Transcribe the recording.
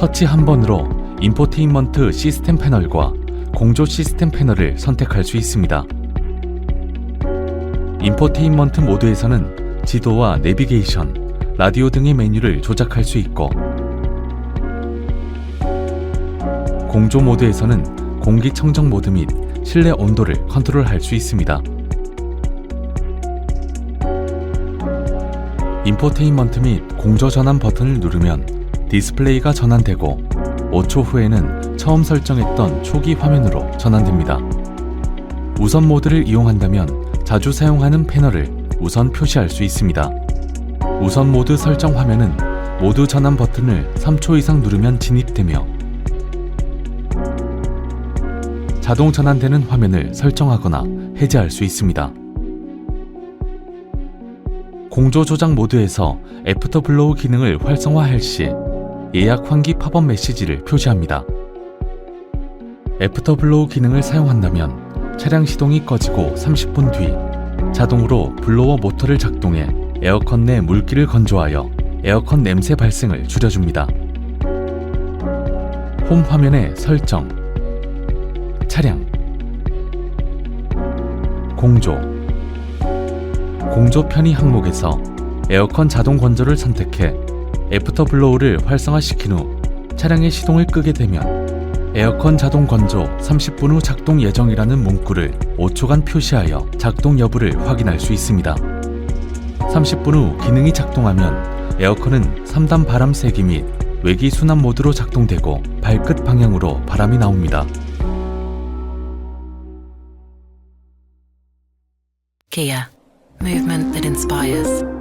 터치 한 번으로 인포테인먼트 시스템 패널과 공조 시스템 패널을 선택할 수 있습니다. 인포테인먼트 모드에서는 지도와 내비게이션, 라디오 등의 메뉴를 조작할 수 있고 공조 모드에서는 공기청정 모드 및 실내 온도를 컨트롤할 수 있습니다. 인포테인먼트 및 공조 전환 버튼을 누르면 디스플레이가 전환되고 5초 후에는 처음 설정했던 초기 화면으로 전환됩니다. 우선 모드를 이용한다면 자주 사용하는 패널을 우선 표시할 수 있습니다. 우선 모드 설정 화면은 모드 전환 버튼을 3초 이상 누르면 진입되며 자동 전환되는 화면을 설정하거나 해제할 수 있습니다. 공조 조작 모드에서 애프터 블로우 기능을 활성화할 시 예약 환기 팝업 메시지를 표시합니다. 애프터 블로우 기능을 사용한다면 차량 시동이 꺼지고 30분 뒤 자동으로 블로워 모터를 작동해 에어컨 내 물기를 건조하여 에어컨 냄새 발생을 줄여줍니다. 홈 화면의 설정, 차량, 공조, 공조 편의 항목에서 에어컨 자동 건조를 선택해 애프터 블로우를 활성화시킨 후 차량의 시동을 끄게 되면 에어컨 자동 건조 30분 후 작동 예정이라는 문구를 5초간 표시하여 작동 여부를 확인할 수 있습니다. 30분 후 기능이 작동하면 에어컨은 3단 바람 세기 및 외기 순환 모드로 작동되고 발끝 방향으로 바람이 나옵니다. Kia, movement that inspires.